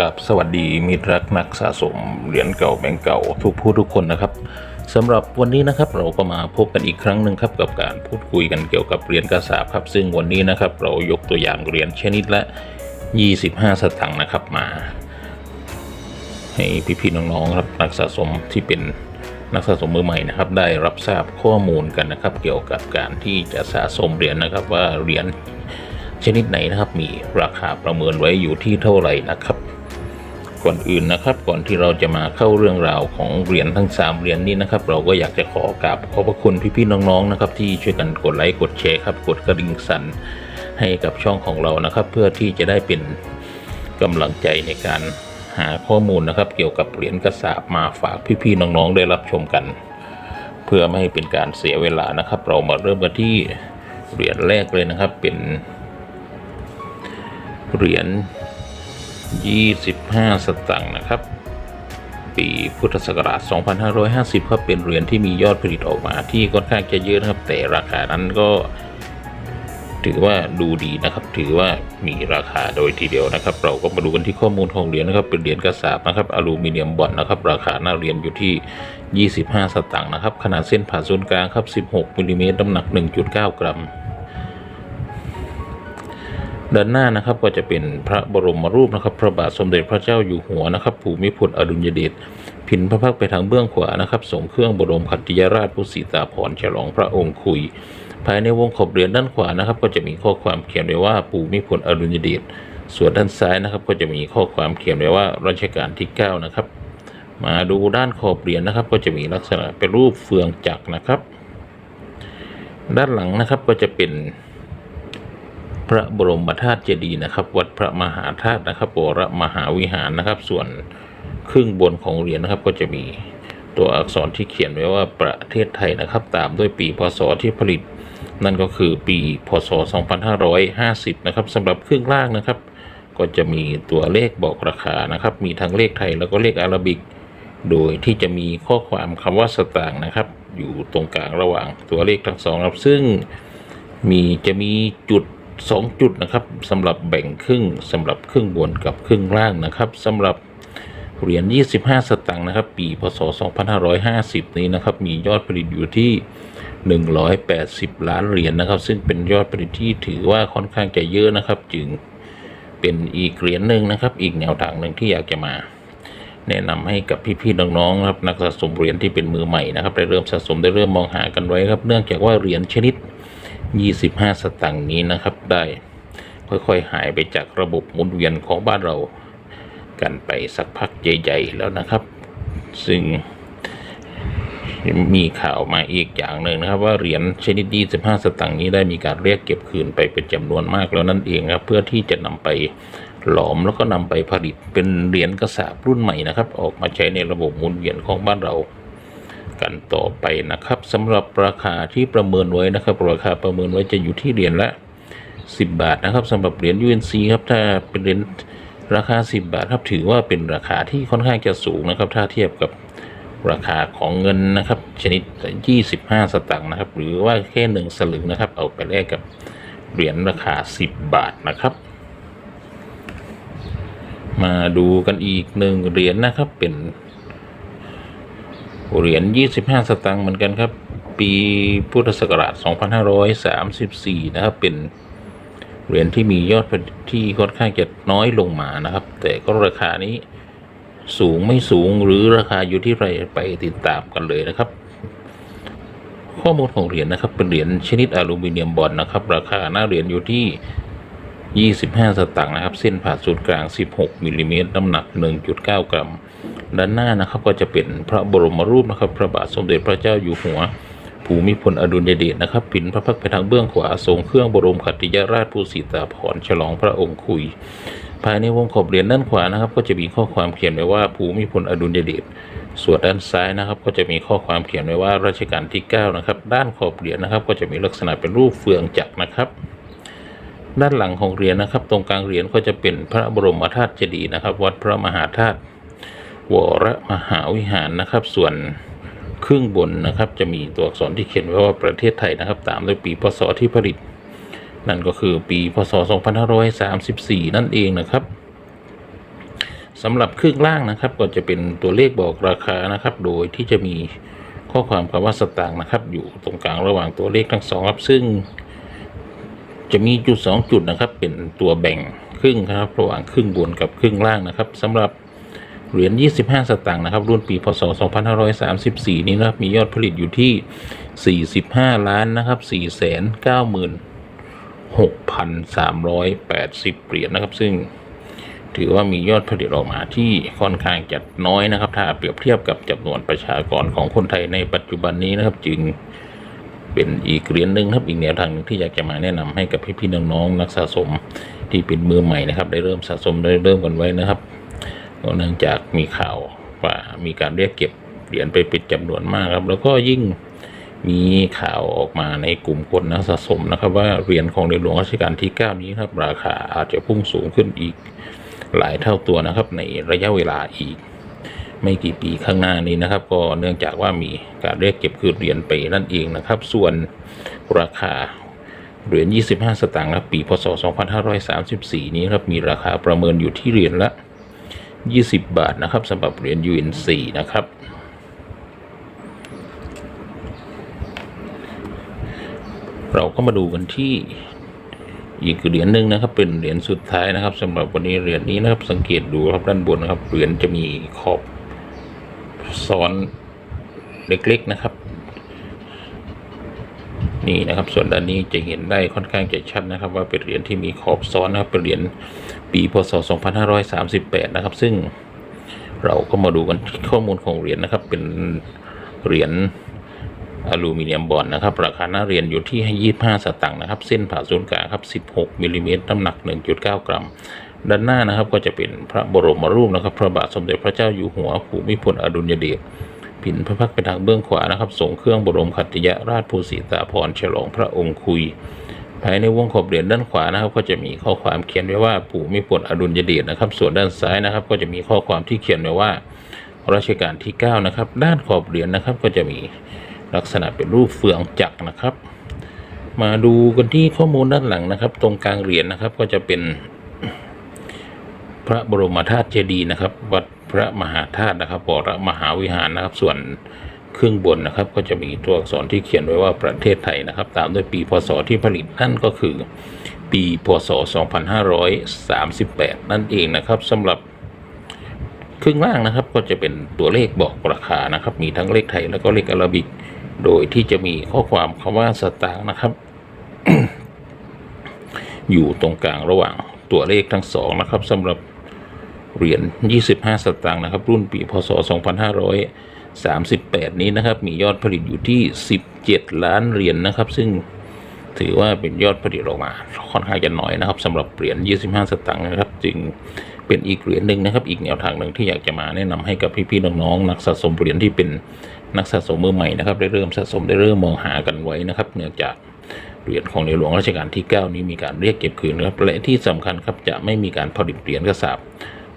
ครับสวัสดีมิตรรักนักสะสมเหรียญเก่าแบงก์เก่าทุกผู้ทุกคนนะครับสำหรับวันนี้นะครับเราก็มาพบกันอีกครั้งหนึ่งครับกับการพูดคุยกันเกี่ยวกับเหรียญกระสาบครับซึ่งวันนี้นะครับเรายกตัวอย่างเหรียญชนิดละ 25 สตางค์นะครับมา ให้พี่ๆน้องๆครับนักสะสมที่เป็นนักสะสมมือใหม่นะครับได้รับทราบข้อมูลกันนะครับ เกี่ยวกับการที่จะสะสมเหรียญนะครับว่าเหรียญชนิดไหนนะครับมีราคาประเมินไว้อยู่ที่เท่าไหร่นะครับ ก่อนอื่นนะครับก่อนที่เราจะมาเข้าเรื่องราวของเหรียญทั้ง 3เหรียญนี้นะครับเราก็อยากจะขอกราบขอบพระคุณพี่ๆน้องๆนะครับที่ช่วยกันกดไลค์กดแชร์ครับกดกระดิ่งสั่นให้กับช่องของเรานะครับ เพื่อที่จะได้เป็นกำลังใจในการหาข้อมูลนะครับ เกี่ยวกับเหรียญกระสาบมาฝากพี่ๆน้องๆได้รับชมกัน เพื่อไม่ให้เป็นการเสียเวลานะครับ เรามาเริ่มกันที่เหรียญแรกเลยนะครับเป็นเหรียญ 25 สตางค์นะครับ ปีพุทธศักราช 2550 ครับเป็นเหรียญที่มียอดผลิตออกมาที่ค่อนข้างจะเยอะนะครับ แต่ราคานั้นก็ ถือว่าดูดีนะครับ ถือว่ามีราคาโดยทีเดียวนะครับ เราก็มาดูกันที่ข้อมูลของเหรียญนะครับ เป็นเหรียญกระสาบนะครับอลูมิเนียมบอนด์นะครับ ราคาหน้าเหรียญอยู่ที่ 25 สตางค์นะครับ ขนาดเส้นผ่าศูนย์กลางครับ 16มิลลิเมตรน้ำหนัก 1.9 กรัม ด้านหน้านะครับก็จะเป็นพระบรมรูปนะครับ พระบาทสมเด็จพระเจ้าอยู่หัวนะครับภูมิพลอดุลยเดชพินพระพักตร์ไปทางเบื้องขวานะครับส่งเครื่องบรมขัตติยราชผู้สีตาพรฉลองพระองค์คุย ภายในวงขอบเหรียญด้านขวานะครับ ก็จะมีข้อความเขียนไว้ว่าภูมิพลอดุลยเดชส่วนด้านซ้ายนะครับ ก็จะมีข้อความเขียนไว้ว่ารัชกาลที่ 9 นะครับ มาดูด้านขอบเหรียญนะครับ ก็จะมีลักษณะเป็นรูปเฟืองจักรนะครับ ด้านหลังนะครับก็จะเป็น พระบรมธาตุเจดีย์นะครับ วัดพระมหาธาตุนะครับวรมหาวิหารนะครับ ส่วนครึ่งบนของเหรียญนะครับก็จะมีตัวอักษรที่เขียนไว้ว่าประเทศไทยนะครับ ตามด้วยปีพศที่ผลิต นั่นก็คือปีพศ 2550 นะครับสำหรับครึ่งล่างนะครับ ก็จะมีตัวเลขบอกราคานะครับ มีทั้งเลขไทยแล้วก็เลขอาราบิก โดยที่จะมีข้อความคำว่าสตางค์นะครับ อยู่ตรงกลางระหว่างตัวเลขทั้งสองครับซึ่งมีจะมีจุด 2 จุดนะครับสำหรับแบ่งครึ่งสำหรับครึ่งบนกับครึ่งล่างนะครับสำหรับเหรียญ 25 สตางค์นะครับ ปี พศ 2550 นี้นะครับ มียอดผลิตอยู่ที่ 180 ล้านเหรียญนะครับ ซึ่งเป็นยอดผลิตที่ถือว่าค่อนข้างจะเยอะนะครับ จึงเป็นอีกเหรียญหนึ่งนะครับ อีกแนวทางหนึ่งที่อยากจะมา แนะนำให้กับพี่ๆน้องๆนะครับนักสะสมเหรียญที่เป็นมือใหม่นะครับได้เริ่มสะสมได้เริ่มมองหากันไว้ครับ เนื่องจากว่าเหรียญชนิด 25 สตางค์นี้นะครับ ได้ค่อยๆหายไปจากระบบหมุนเวียนของบ้านเรากันไปสักพักใหญ่ ๆ แล้วนะครับ ซึ่งมีข่าวมาอีกอย่างหนึ่งนะครับ ว่าเหรียญชนิด25สตางค์นี้ได้มีการเรียกเก็บคืนไปเป็นจำนวนมากแล้วนั่นเองครับ เพื่อที่จะนำไปหลอมแล้วก็นำไปผลิตเป็นเหรียญกระสาบรุ่นใหม่นะครับ ออกมาใช้ในระบบหมุนเวียนของบ้านเรา กันต่อไปนะครับสำหรับราคาที่ประเมินไว้นะครับราคาประเมินไว้จะอยู่ที่เหรียญละ 10 บาทนะครับสำหรับเหรียญ UNC ครับถ้าเป็นเหรียญราคา 10 บาทครับถือว่าเป็นราคาที่ค่อนข้างจะสูงนะครับ ถ้าเทียบกับราคาของเงินนะครับ ชนิด 25 สตางค์นะครับ หรือว่าแค่หนึ่งสลึงนะครับ เอาไปแลกกับเหรียญราคา 10 บาทนะครับ มาดูกันอีกหนึ่งเหรียญนะครับเป็น เหรียญ 25 สตางค์เหมือนกันครับ ปีพุทธศักราช 2534 นะครับ เป็นเหรียญที่มียอดที่ค่อนข้างจะน้อยลงมานะครับ แต่ก็ราคานี้สูงไม่สูงหรือราคาอยู่ที่ไรไปติดตามกันเลยนะครับ ข้อมูลของเหรียญนะครับ เป็นเหรียญชนิดอลูมิเนียมบอนด์นะครับ ราคาหน้าเหรียญอยู่ที่ 25 สตางค์นะครับ เส้นผ่าศูนย์กลาง 16มิลลิเมตรน้ำหนัก 1.9 กรัม ด้านหน้านะครับก็จะเป็นพระบรมรูปนะครับ พระบาทสมเด็จพระเจ้าอยู่หัว ภูมิพลอดุลยเดชนะครับปินพระพักตร์ไปทางเบื้องขวาทรงเครื่องบรมขัตติยราชผู้สีตาพรฉลองพระองค์คุย ภายในวงขอบเหรียญด้านขวานะครับ ก็จะมีข้อความเขียนไว้ว่าภูมิพลอดุลยเดชส่วนด้านซ้ายนะครับ ก็จะมีข้อความเขียนไว้ว่ารัชกาลที่ 9 นะครับ ด้านขอบเหรียญนะครับ ก็จะมีลักษณะเป็นรูปเฟืองจักรนะครับด้านหลังของเหรียญนะครับ ตรงกลางเหรียญก็จะเป็นพระบรมธาตุเจดีย์นะครับ วัดพระมหาธาตุ วรมหาวิหารนะครับ ส่วนครึ่งบนนะครับ จะมีตัวอักษรที่เขียนไว้ว่าประเทศไทยนะครับ ตามด้วยปีพศที่ผลิต นั่นก็คือปีพศ 2534 นั่นเองนะครับสำหรับครึ่งล่างนะครับ ก็จะเป็นตัวเลขบอกราคานะครับ โดยที่จะมีข้อความคำว่าสตางค์นะครับ อยู่ตรงกลางระหว่างตัวเลขทั้งสองครับ ซึ่งจะมีจุดสองจุดนะครับ เป็นตัวแบ่งครึ่งครับ ระหว่างครึ่งบนกับครึ่งล่างนะครับสำหรับ เหรียญ 25 สตางค์นะครับ รุ่นปีพศ 2534 นี้นะครับมียอดผลิตอยู่ที่ 45 ล้านนะครับ 496,380 เหรียญนะครับ ซึ่งถือว่ามียอดผลิตออกมาที่ค่อนข้างจะน้อยนะครับ ถ้าเปรียบเทียบกับจำนวนประชากรของคนไทยในปัจจุบันนี้นะครับ จึงเป็นอีกเหรียญหนึ่งครับอีกแนวทางหนึ่งที่อยากจะมาแนะนำให้กับพี่ๆน้องๆนักสะสมที่เป็นมือใหม่นะครับ ได้เริ่มสะสมได้เริ่มกันไว้นะครับ เนื่องจากมีข่าวว่ามีการเรียกเก็บเหรียญไปเป็นจำนวนมากครับ แล้วก็ยิ่งมีข่าวออกมาในกลุ่มคนนักสะสมนะครับ ว่าเหรียญของในหลวงรัชกาลที่ 9 นี้ครับ ราคาอาจจะพุ่งสูงขึ้นอีกหลายเท่าตัวนะครับ ในระยะเวลาอีก ไม่กี่ปีข้างหน้านี้นะครับ ก็เนื่องจากว่ามีการเรียกเก็บคืนเหรียญไปนั่นเองนะครับ ส่วนราคาเหรียญ 25 สตางค์ครับปี พศ 2534 นี้ครับ มีราคาประเมินอยู่ที่เหรียญละ 20 บาทนะครับสำหรับเหรียญ UNC นะครับ เราก็มาดูกันที่อีกเหรียญหนึ่งนะครับ เป็นเหรียญสุดท้ายนะครับสำหรับวันนี้เหรียญนี้นะครับ สังเกตดูครับด้านบนนะครับเหรียญจะมีขอบซ้อนเล็กๆนะครับ นี่นะครับ ส่วนด้านนี้จะเห็นได้ค่อนข้างจะชัดนะครับ ว่าเป็นเหรียญที่มีขอบซ้อนนะครับเป็นเหรียญปีพศ 2538 นะครับ ซึ่งเราก็มาดูกันที่ข้อมูลของเหรียญนะครับ เป็นเหรียญอลูมิเนียมบอลนะครับ ราคาหน้าเหรียญอยู่ที่ 25 สตางค์นะครับ เส้นผ่าศูนย์กลางครับ 16มิลลิเมตรน้ำหนัก 1.9 กรัม ด้านหน้านะครับก็จะเป็นพระบรมรูปนะครับ พระบาทสมเด็จพระเจ้าอยู่หัวภูมิพลอดุลยเดช ผินพระพักไปทางเบื้องขวานะครับส่งเครื่องบรมขัตติยราชภูสีตาพรฉลองพระองค์คุย ภายในวงขอบเหรียญด้านขวานะครับ ก็จะมีข้อความเขียนไว้ว่าปู่มิพลอดุลยเดชนะครับ ส่วนด้านซ้ายนะครับ ก็จะมีข้อความที่เขียนไว้ว่ารัชกาลที่ 9 นะครับ ด้านขอบเหรียญนะครับ ก็จะมีลักษณะเป็นรูปเฟืองจักรนะครับ มาดูกันที่ข้อมูลด้านหลังนะครับ ตรงกลางเหรียญนะครับก็จะเป็นพระบรมธาตุเจดีย์นะครับ วัด พระมหาธาตุนะครับวรมหาวิหารนะครับ ส่วนเครึ่องบนนะครับ ก็จะมีตัวอักษรที่เขียนไว้ว่าประเทศไทยนะครับ ตามด้วยปีพศที่ผลิตนั่นก็คือ ปีพศ 2538 นั่นเองนะครับสำหรับครึ่งล่างนะครับก็จะเป็นตัวเลขบอกราคานะครับ มีทั้งเลขไทยแล้วก็เลขอาราบิก โดยที่จะมีข้อความคำว่าสตางค์นะครับ อยู่ตรงกลางระหว่างตัวเลขทั้งสองนะครับสำหรับ เหรียญ 25 สตางค์นะครับ รุ่นปีพศ 2538 นี้นะครับ มียอดผลิตอยู่ที่ 17 ล้านเหรียญนะครับ ซึ่งถือว่าเป็นยอดผลิตออกมา ค่อนข้างจะน้อยนะครับสำหรับเหรียญ 25 สตางค์นะครับ จึงเป็นอีกเหรียญหนึ่งนะครับ อีกแนวทางหนึ่งที่อยากจะมาแนะนำให้กับพี่ๆน้องๆนักสะสมเหรียญที่เป็นนักสะสมมือใหม่นะครับ ได้เริ่มสะสมได้เริ่มมองหากันไว้นะครับ เนื่องจากเหรียญของในหลวงรัชกาลที่ 9 นี้มีการเรียกเก็บคืนครับและที่สำคัญครับจะไม่มีการผลิตเหรียญกระสาบ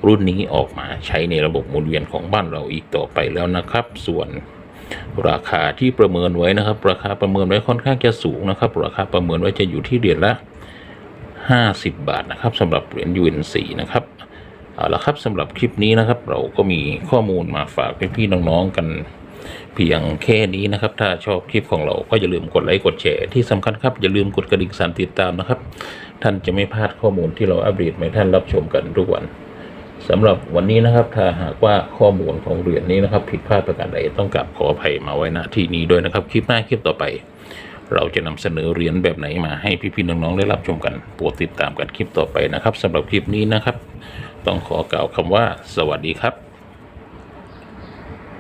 รุ่นนี้ออกมาใช้ในระบบหมุนเวียนของบ้านเราอีกต่อไปแล้วนะครับ ส่วนราคาที่ประเมินไว้นะครับ ราคาประเมินไว้ค่อนข้างจะสูงนะครับ ราคาประเมินไว้จะอยู่ที่เหรียญละ 50 บาทนะครับสำหรับเหรียญ UNC นะครับเอาละครับสำหรับคลิปนี้นะครับ เราก็มีข้อมูลมาฝากพี่ๆน้องๆกันเพียงแค่นี้นะครับ ถ้าชอบคลิปของเราก็อย่าลืมกดไลค์กดแชร์ที่สำคัญครับ อย่าลืมกดกระดิ่งสั่นติดตามนะครับ ท่านจะไม่พลาดข้อมูลที่เราอัปเดตให้ท่านรับชมกันทุกวัน สำหรับวันนี้นะครับ ถ้าหากว่าข้อมูลของเหรียญนี้นะครับ ผิดพลาดประการใดต้องกราบขออภัยมาไว้ณที่นี้ด้วยนะครับ คลิปหน้าคลิปต่อไป เราจะนำเสนอเหรียญแบบไหนมาให้พี่ๆน้องๆได้รับชมกันโปรดติดตามกันคลิปต่อไปนะครับสำหรับคลิปนี้นะครับ ต้องขอกล่าวคำว่า สวัสดีครับ